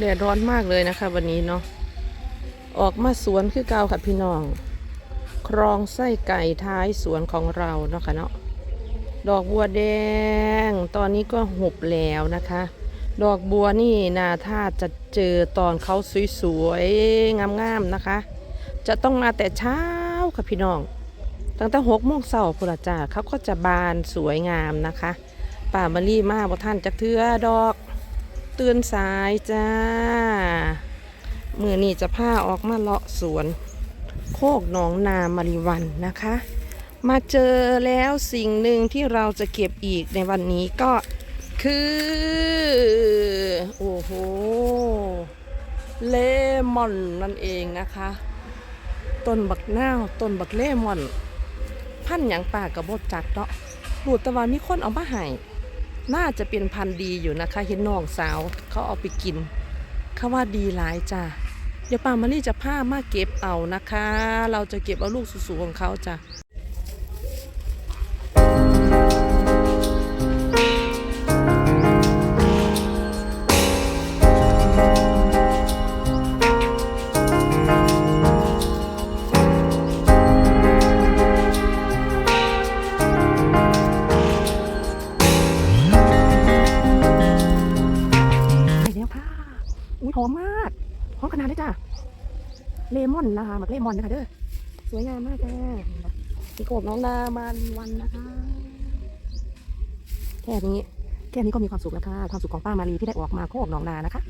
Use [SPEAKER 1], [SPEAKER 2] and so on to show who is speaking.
[SPEAKER 1] แดดร้อนมากเลยนะคะ วันนี้เนาะออกมาสวนคือเก่าค่ะพี่น้อง ครองไส้ไก่ท้ายสวนของเราเนาะค่ะเนาะดอกบัวแดง ตอนนี้ก็หุบแล้วนะคะ ดอกบัวนี่นาถ้าจะเจอตอนเขาสวยๆงามๆนะคะ จะต้องมาแต่เช้าค่ะพี่น้องตั้งแต่หกโมงเช้าพุระจ้าเขาก็จะบานสวยงามนะคะ ป่ามะลี่มาบ่ท่านจะเทือดอก ตื่นสายจ้า มือนี่จะพาออกมาเลาะสวน โคกหนองนามาริวันนะคะ มาเจอแล้วสิ่งหนึ่งที่เราจะเก็บอีกในวันนี้ก็คือ โอ้โห เลมอนนั่นเองนะคะ ต้นบักนาวต้นบักเลมอน พันธุ์หยังป่ากับบดจักเนาะรูดตะวันมีคนเอามาให้ น่าจะเป็นพันธุ์ดีอยู่นะคะ เห็นน้องสาวเขาเอาไปกินเขาว่าดีหลายจ้ะเดี๋ยวป้ามานี่จะผ้ามาเก็บเอานะคะ เราจะเก็บเอาลูกสูงๆของเขาจ้ะ อุ้ยหอมมากหอมขนาดเลยจ้ะเลมอนนะคะแบบเลมอนนะคะเด้อสวยงามมากจ้ามีโขบน้องนาบันวันนะคะ แค่นี้แค่นี้ก็มีความสุขแล้วค่ะความสุขของป้ามารีที่ได้ออกมาโคกหนองนานะคะ